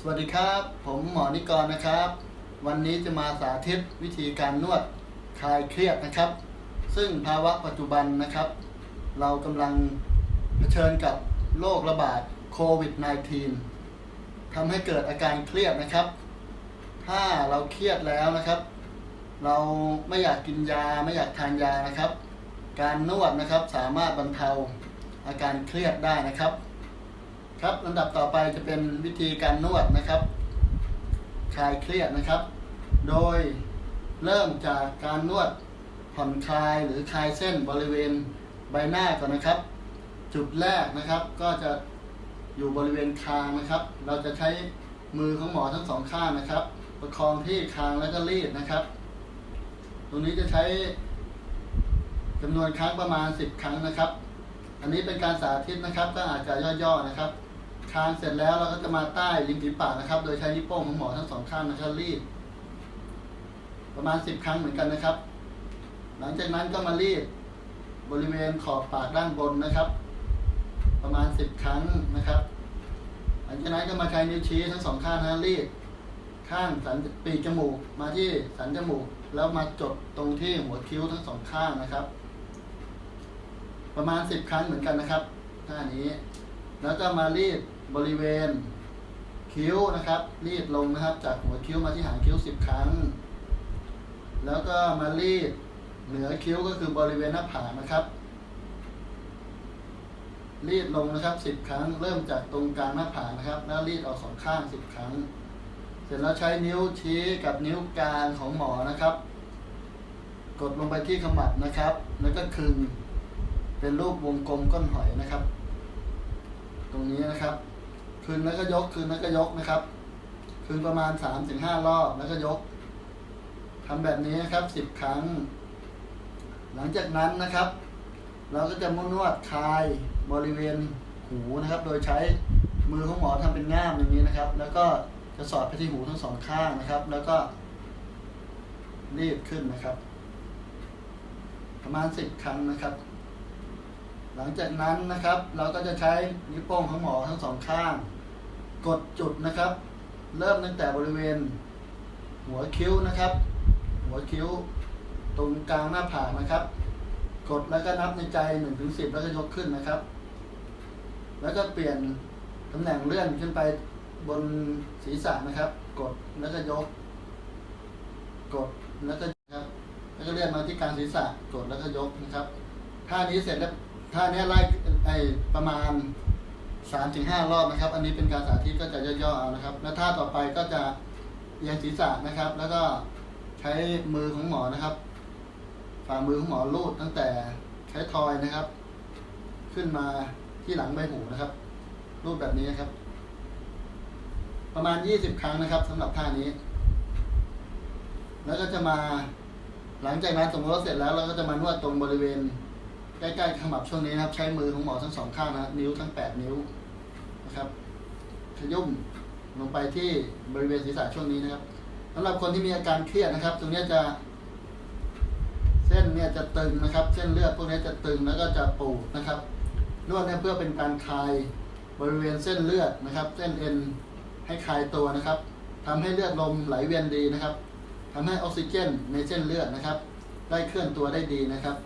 สวัสดีครับ ผมหมอนิกรนะครับ วันนี้จะมาสาธิตวิธีการนวดคลายเครียดนะครับ ซึ่งภาวะปัจจุบันนะครับ เรากำลังเผชิญกับโรคระบาดโควิด -19 ทำให้เกิดอาการเครียดนะครับ ถ้าเราเครียดแล้วนะครับ เราไม่อยากกินยาไม่อยากทานยานะครับ การนวดนะครับสามารถบรรเทาอาการเครียดได้นะครับ ครับลำดับต่อไปจะเป็นวิธีการนวดนะครับคลายเครียดนะครับ โดยเริ่มจากการนวดผ่อนคลายหรือคลายเส้นบริเวณใบหน้าก่อนนะครับ จุดแรกนะครับก็จะอยู่บริเวณคางนะครับ เราจะใช้มือของหมอทั้งสองข้างนะครับ ประคองที่คางแล้วก็รีดนะครับ ตรงนี้จะใช้จำนวนครั้งประมาณ 10 ครั้งนะครับ อันนี้เป็นการสาธิตนะครับ ก็อาจจะย่อๆนะครับ คางเสร็จแล้วเราก็จะมาใต้ริมฝีปากนะครับ โดยใช้นิ้วโป้งของหมอทั้งสองข้างนะครับรีด ประมาณ10ครั้งเหมือนกันนะครับ หลังจากนั้นก็มารีด บริเวณขอบปากด้านบนนะครับ ประมาณ10ครั้งนะครับ หลังจากนั้นก็มาใช้นิ้วชี้ทั้งสองข้างนะรีด ข้างสันปีกจมูก มาที่สันจมูก แล้วมาจดตรงที่หัวคิ้วทั้งสองข้างนะครับ ประมาณ10ครั้งเหมือนกันนะครับท่านี้ แล้วก็มารีดบริเวณคิ้วนะครับรีดลงนะครับ จากหัวคิ้วมาที่หางคิ้ว10ครั้ง แล้วก็มารีดเหนือคิ้วก็คือบริเวณหน้าผากนะครับ รีดลงนะครับ10ครั้ง เริ่มจากตรงกลางหน้าผากนะครับ แล้วรีดออกสองข้าง10ครั้ง เสร็จแล้วใช้นิ้วชี้กับนิ้วกลางของหมอนะครับ กดลงไปที่ขมับนะครับ แล้วก็คึงเป็นรูปวงกลมก้นหอยนะครับ ตรงนี้นะครับ คืนแล้วก็ยกคืนแล้วก็ยกนะครับ คืนประมาณสามถึงห้ารอบแล้วก็ยกทำแบบนี้นะครับสิบครั้ง หลังจากนั้นนะครับ เราก็จะมนวดคลายบริเวณหูนะครับ โดยใช้มือของหมอทำเป็นง่ามอย่างนี้นะครับ แล้วก็จะสอดไปที่หูทั้งสองข้างนะครับ แล้วก็รีบขึ้นนะครับ ประมาณสิบครั้งนะครับ หลังจากนั้นนะครับเราก็จะใช้นิ้วโป้งของหมอทั้งสองข้าง กดจุดนะครับ เริ่มตั้งแต่บริเวณ หัวคิ้วนะครับ หัวคิ้ว ตรงกลางหน้าผากนะครับ กดแล้วก็นับในใจหนึ่งถึงสิบแล้วก็ยกขึ้นนะครับ แล้วก็เปลี่ยนตำแหน่งเลื่อนขึ้นไปบนศีรษะนะครับ กดแล้วก็ยก กดแล้วก็ครับแล้วก็เลื่อนมาที่กลางศีรษะกดแล้วก็ยกนะครับท่านี้เสร็จแล้ว ท่าเนี้ยไล่ไอประมาณสามถึงห้ารอบนะครับ อันนี้เป็นการสาธิตก็จะย่อๆเอานะครับ แล้วท่าต่อไปก็จะเอียงศีรษะนะครับ แล้วก็ใช้มือของหมอนะครับ ฝ่ามือของหมอลูดตั้งแต่ใช้ทอยนะครับ ขึ้นมาที่หลังใบหูนะครับ รูปแบบนี้นะครับ ประมาณยี่สิบครั้งนะครับสำหรับท่านี้ แล้วก็จะมาหลังจากนั้นสมมติว่าเสร็จแล้วเราก็จะมานวดตรงบริเวณ ใกล้ๆขมับช่วงนี้นะครับ ใช้มือของหมอทั้งสองข้างนะ นิ้วทั้งแปดนิ้วนะครับขยุ่มลงไปที่บริเวณศีรษะช่วงนี้นะครับสำหรับคนที่มีอาการเครียดนะครับ ตรงนี้จะเส้นเนี่ยจะตึงนะครับ เส้นเลือดพวกนี้จะตึงแล้วก็จะปูดนะครับนวดเนี่ยเพื่อเป็นการคลายบริเวณเส้นเลือดนะครับ เส้นเอ็นให้คลายตัวนะครับทำให้เลือดลมไหลเวียนดีนะครับทำให้ออกซิเจนในเส้นเลือดนะครับ ได้เคลื่อนตัวได้ดีนะครับ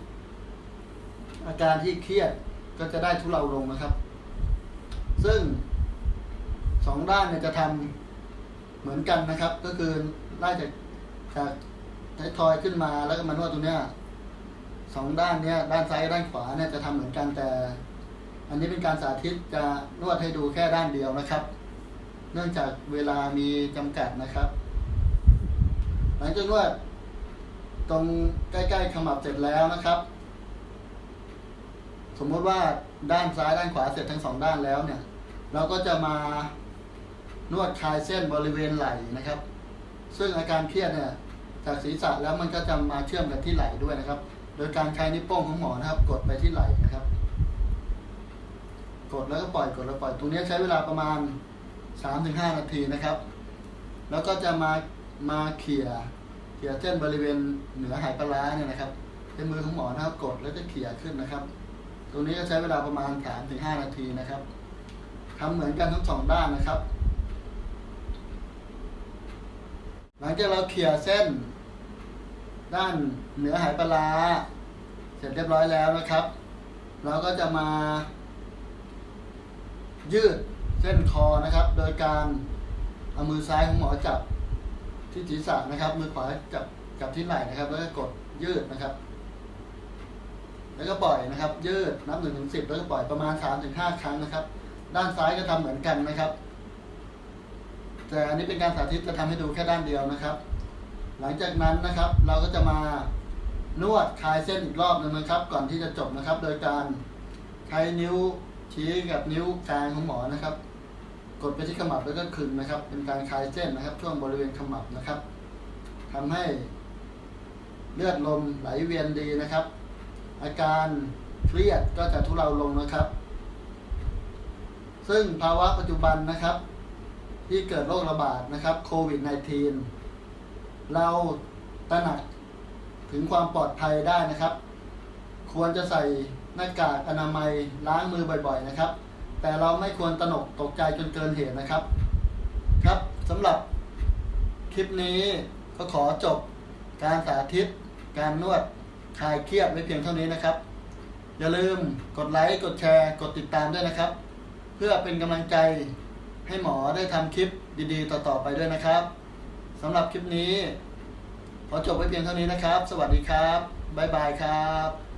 อาการที่เครียดก็จะได้ทุเลาลงนะครับ ซึ่งสองด้านเนี่ยจะทำเหมือนกันนะครับ ก็คือไล่จากจากท้ายทอยขึ้นมาแล้วก็มานวดตรงเนี้ยสองด้านเนี้ยด้านซ้ายด้านขวาเนี่ยจะทำเหมือนกันแต่ อันนี้เป็นการสาธิตจะนวดให้ดูแค่ด้านเดียวนะครับ เนื่องจากเวลามีจำกัดนะครับ หลังจากนวดตรงใกล้ๆขมับเสร็จแล้วนะครับ สมมติว่าด้านซ้ายด้านขวาเสร็จทั้งสองด้านแล้วเนี่ย เราก็จะมานวดคลายเส้นบริเวณไหล่นะครับ ซึ่งอาการเครียดเนี่ยจากศีรษะแล้วมันก็จะมาเชื่อมกันที่ไหล่ด้วยนะครับ โดยการใช้นิ้วโป้งของหมอนะครับ กดไปที่ไหล่นะครับ กดแล้วก็ปล่อยกดแล้วปล่อยตรงนี้ใช้เวลาประมาณ 3-5 นาทีนะครับ แล้วก็จะมามาเขี่ยเขี่ยเส้นบริเวณเหนือหายปลาร้าเนี่ยนะครับเป็นมือของหมอนะครับกดแล้วก็เขี่ยขึ้นนะครับ ตรงนี้ก็ใช้เวลาประมาณ 3-5 นาทีนะครับทำเหมือนกันทั้งสองด้านนะครับ หลังจากเราเขี่ยเส้น ด้านเหนือหายปลาร้าเสร็จเรียบร้อยแล้วนะครับ เราก็จะมา ยืดเส้นคอนะครับ โดยการเอามือซ้ายของหมอจับที่ศีรษะนะครับ มือขวาจับจับที่ไหล่นะครับ แล้วก็กดยืดนะครับ แล้วก็ปล่อยนะครับ ยืดนับหนึ่งถึงสิบแล้วก็ปล่อยประมาณสามถึงห้าครั้งนะครับ ด้านซ้ายก็ทำเหมือนกันนะครับ แต่อันนี้เป็นการสาธิตจะทำให้ดูแค่ด้านเดียวนะครับ หลังจากนั้นนะครับ เราก็จะมานวดคลายเส้นอีกรอบหนึงนะครับ ก่อนที่จะจบนะครับ โดยการใช้นิ้วชี้กับนิ้วกลางของหมอนะครับ กดไปที่ขมับแล้วก็ขึงนะครับ เป็นการคลายเส้นนะครับ ช่วงบริเวณขมับนะครับทำให้เลือดลมไหลเวียนดีนะครับ อาการเครียดก็จะทุเลาลงนะครับ ซึ่งภาวะปัจจุบันนะครับ ที่เกิดโรคระบาดนะครับโควิด -19 เราตระหนักถึงความปลอดภัยได้นะครับ ควรจะใส่หน้ากากอนามัยล้างมือบ่อยๆนะครับ แต่เราไม่ควรตระหนกตกใจจนเกินเหตุนะครับ ครับสำหรับคลิปนี้ก็ขอจบการสาธิตการนวด คลายเครียดไว้เพียงเท่านี้นะครับ อย่าลืมกดไลค์กดแชร์กดติดตามด้วยนะครับ เพื่อเป็นกำลังใจให้หมอได้ทำคลิปดีๆ ต่อๆไปด้วยนะครับสำหรับคลิปนี้ ขอจบไว้เพียงเท่านี้นะครับ สวัสดีครับบ๊ายบายครับ